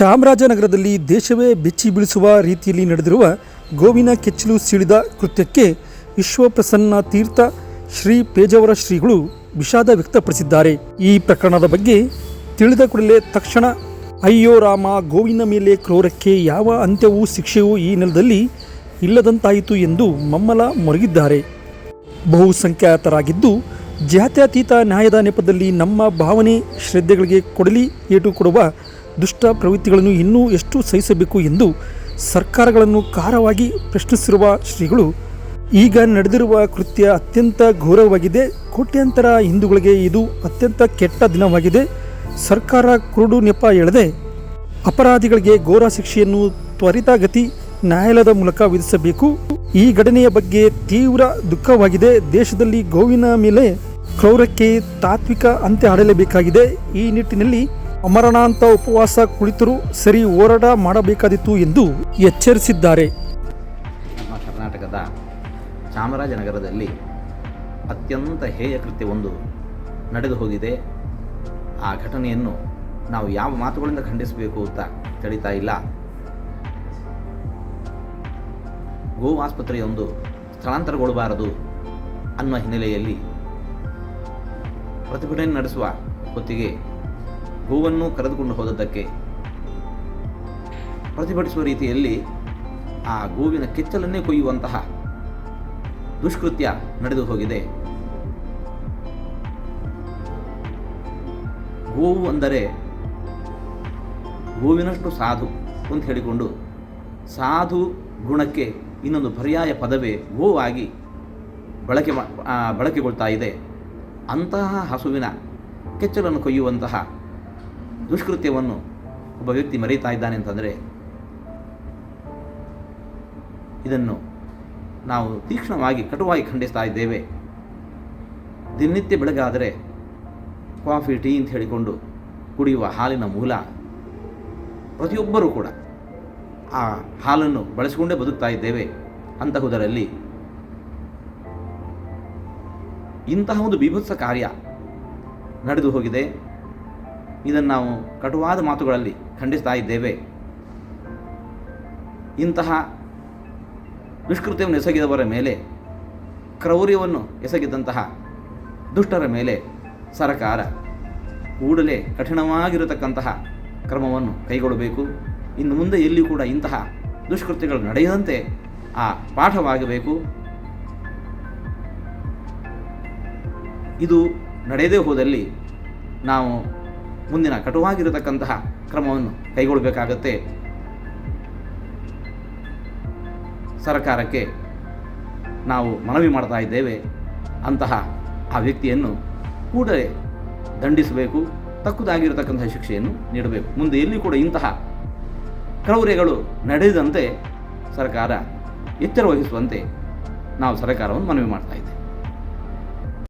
ಚಾಮರಾಜನಗರದಲ್ಲಿ ದೇಶವೇ ಬೆಚ್ಚಿ ಬೀಳಿಸುವ ರೀತಿಯಲ್ಲಿ ನಡೆದಿರುವ ಗೋವಿನ ಕೆಚ್ಚಲು ಸಿಡಿದ ಕೃತ್ಯಕ್ಕೆ ವಿಶ್ವಪ್ರಸನ್ನ ತೀರ್ಥ ಶ್ರೀ ಪೇಜಾವರ ಶ್ರೀಗಳು ವಿಷಾದ ವ್ಯಕ್ತಪಡಿಸಿದ್ದಾರೆ. ಈ ಪ್ರಕರಣದ ಬಗ್ಗೆ ತಿಳಿದ ಕೂಡಲೇ ತಕ್ಷಣ, ಅಯ್ಯೋ ರಾಮ, ಗೋವಿನ ಮೇಲೆ ಕ್ರೂರಕ್ಕೆ ಯಾವ ಅಂತ್ಯವೂ ಶಿಕ್ಷೆಯೂ ಈ ನೆಲದಲ್ಲಿ ಇಲ್ಲದಂತಾಯಿತು ಎಂದು ಮಮ್ಮಲ ಮೊರಗಿದ್ದಾರೆ. ಬಹುಸಂಖ್ಯಾತರಾಗಿದ್ದು, ಜಾತ್ಯತೀತ ನ್ಯಾಯದ ನೆಪದಲ್ಲಿ ನಮ್ಮ ಭಾವನೆ ಶ್ರದ್ಧೆಗಳಿಗೆ ಕೊಡಲಿ ಏಟು ಕೊಡುವ ದುಷ್ಟ ಪ್ರವೃತ್ತಿಗಳನ್ನು ಇನ್ನೂ ಎಷ್ಟು ಸಹಿಸಬೇಕು ಎಂದು ಸರ್ಕಾರಗಳನ್ನು ಖಾರವಾಗಿ ಪ್ರಶ್ನಿಸಿರುವ ಶ್ರೀಗಳು, ಈಗ ನಡೆದಿರುವ ಕೃತ್ಯ ಅತ್ಯಂತ ಘೋರವಾಗಿದೆ ಕೋಟ್ಯಾಂತರ ಹಿಂದೂಗಳಿಗೆ ಇದು ಅತ್ಯಂತ ಕೆಟ್ಟ ದಿನವಾಗಿದೆ. ಸರ್ಕಾರ ಕುರುಡು ನೆಪ ಎಳೆದೆ ಅಪರಾಧಿಗಳಿಗೆ ಘೋರ ಶಿಕ್ಷೆಯನ್ನು ತ್ವರಿತಗತಿ ನ್ಯಾಯಾಲಯದ ಮೂಲಕ ವಿಧಿಸಬೇಕು. ಈ ಘಟನೆಯ ಬಗ್ಗೆ ತೀವ್ರ ದುಃಖವಾಗಿದೆ. ದೇಶದಲ್ಲಿ ಗೋವಿನ ಮೇಲೆ ಕ್ರೌರಕ್ಕೆ ತಾತ್ವಿಕ ಅಂತ್ಯ ಆಡಲೇಬೇಕಾಗಿದೆ ಈ ನಿಟ್ಟಿನಲ್ಲಿ ಅಮರಣಾಂತ ಉಪವಾಸ ಕುಳಿತರೂ ಸರಿ ಹೋರಾಟ ಮಾಡಬೇಕಾದಿತ್ತು ಎಂದು ಎಚ್ಚರಿಸಿದ್ದಾರೆ. ನಮ್ಮ ಕರ್ನಾಟಕದ ಚಾಮರಾಜನಗರದಲ್ಲಿ ಅತ್ಯಂತ ಹೇಯ ಕೃತ್ಯವೊಂದು ನಡೆದು ಹೋಗಿದೆ. ಆ ಘಟನೆಯನ್ನು ನಾವು ಯಾವ ಮಾತುಗಳಿಂದ ಖಂಡಿಸಬೇಕು ಅಂತ ತಿಳಿತಾ ಇಲ್ಲ. ಗೋ ಆಸ್ಪತ್ರೆಯೊಂದು ಸ್ಥಳಾಂತರಗೊಳ್ಳಬಾರದು ಅನ್ನುವ ಹಿನ್ನೆಲೆಯಲ್ಲಿ ಪ್ರತಿಭಟನೆ ನಡೆಸುವ ಹೊತ್ತಿಗೆ ಗೋವನ್ನು ಕರೆದುಕೊಂಡು ಹೋದದ್ದಕ್ಕೆ. ಪ್ರತಿಭಟಿಸುವ ರೀತಿಯಲ್ಲಿ ಆ ಗೋವಿನ ಕೆಚ್ಚಲನ್ನೇ ಕೊಯ್ಯುವಂತಹ ದುಷ್ಕೃತ್ಯ ನಡೆದು ಹೋಗಿದೆ. ಗೋವು ಅಂದರೆ ಗೋವಿನಷ್ಟು ಸಾಧು ಅಂತ ಹೇಳಿಕೊಂಡು ಸಾಧು ಗುಣಕ್ಕೆ ಇನ್ನೊಂದು ಪರ್ಯಾಯ ಪದವೇ ಗೋವಾಗಿ ಬಳಕೆ ಬಳಕೆಗೊಳ್ತಾ ಇದೆ. ಅಂತಹ ಹಸುವಿನ ಕೆಚ್ಚಲನ್ನು ಕೊಯ್ಯುವಂತಹ ದುಷ್ಕೃತ್ಯವನ್ನು ಒಬ್ಬ ವ್ಯಕ್ತಿ ಮರೆಯುತ್ತಾ ಇದ್ದಾನೆ ಅಂತಂದರೆ, ಇದನ್ನು ನಾವು ತೀಕ್ಷ್ಣವಾಗಿ, ಕಟುವಾಗಿ ಖಂಡಿಸ್ತಾ ಇದ್ದೇವೆ. ದಿನನಿತ್ಯ ಬೆಳಗಾದರೆ ಕಾಫಿ, ಟೀ ಅಂತ ಹೇಳಿಕೊಂಡು ಕುಡಿಯುವ ಹಾಲಿನ ಮೂಲ ಪ್ರತಿಯೊಬ್ಬರೂ ಕೂಡ ಆ ಹಾಲನ್ನು ಬಳಸಿಕೊಂಡೇ ಬದುಕ್ತಾ ಇದ್ದೇವೆ. ಅಂತಹುದರಲ್ಲಿ ಇಂತಹ ಒಂದು ಬೀಭತ್ಸ ಕಾರ್ಯ ನಡೆದು ಹೋಗಿದೆ. ಇದನ್ನು ನಾವು ಕಟುವಾದ ಮಾತುಗಳಲ್ಲಿ ಖಂಡಿಸ್ತಾ ಇದ್ದೇವೆ. ಇಂತಹ ದುಷ್ಕೃತ್ಯವನ್ನು ಎಸಗಿದವರ ಮೇಲೆ, ಕ್ರೌರ್ಯವನ್ನು ಎಸಗಿದಂತಹ ದುಷ್ಟರ ಮೇಲೆ ಸರ್ಕಾರ ಕೂಡಲೇ ಕಠಿಣವಾಗಿರತಕ್ಕಂತಹ ಕ್ರಮವನ್ನು ಕೈಗೊಳ್ಳಬೇಕು. ಇನ್ನು ಮುಂದೆ ಎಲ್ಲಿಯೂ ಕೂಡ ಇಂತಹ ದುಷ್ಕೃತ್ಯಗಳು ನಡೆಯದಂತೆ ಆ ಪಾಠವಾಗಬೇಕು. ಇದು ನಡೆಯದೇ ಹೋದಲ್ಲಿ ನಾವು ಮುಂದಿನ ಕಟುವಾಗಿರತಕ್ಕಂತಹ ಕ್ರಮವನ್ನು ಕೈಗೊಳ್ಳಬೇಕಾಗತ್ತೆ. ಸರ್ಕಾರಕ್ಕೆ ನಾವು ಮನವಿ ಮಾಡ್ತಾ ಇದ್ದೇವೆ. ಅಂತಹ ಆ ವ್ಯಕ್ತಿಯನ್ನು ಕೂಡಲೇ ದಂಡಿಸಬೇಕು, ತಕ್ಕುದಾಗಿರತಕ್ಕಂತಹ ಶಿಕ್ಷೆಯನ್ನು ನೀಡಬೇಕು. ಮುಂದೆ ಎಲ್ಲಿ ಕೂಡ ಇಂತಹ ಕ್ರೌರ್ಯಗಳು ನಡೆದಂತೆ ಸರ್ಕಾರ ಎಚ್ಚರ ವಹಿಸುವಂತೆ ನಾವು ಸರ್ಕಾರವನ್ನು ಮನವಿ ಮಾಡ್ತಾ